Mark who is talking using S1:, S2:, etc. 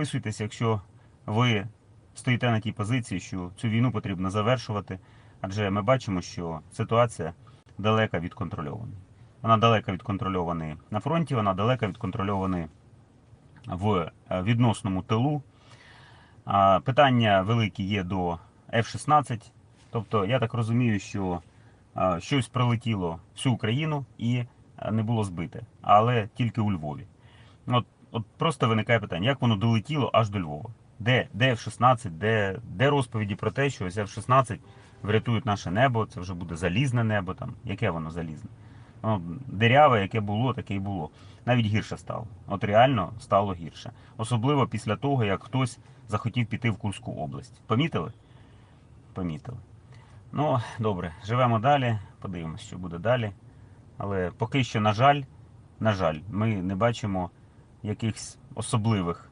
S1: Підписуйтесь, якщо ви стоїте на тій позиції, що цю війну потрібно завершувати, адже ми бачимо, що ситуація далека від контрольованої. Вона далека від контрольованої на фронті, вона далека від контрольованої в е, відносному тилу. Питання великі є до F-16. Тобто, я так розумію, що щось прилетіло всю Україну і не було збите, але тільки у Львові. От, от просто виникає питання, як воно долетіло аж до Львова? Де, де F-16, де, де розповіді про те, що ось F-16 врятують наше небо, це вже буде залізне небо там. Яке воно залізне? Ну, диряве, яке було, таке і було. Навіть гірше стало. От реально стало гірше. Особливо після того, як хтось захотів піти в Курську область. Помітили? Помітили. Ну, добре, живемо далі, подивимось, що буде далі. Але поки що, на жаль, на жаль, ми не бачимо якихось особливих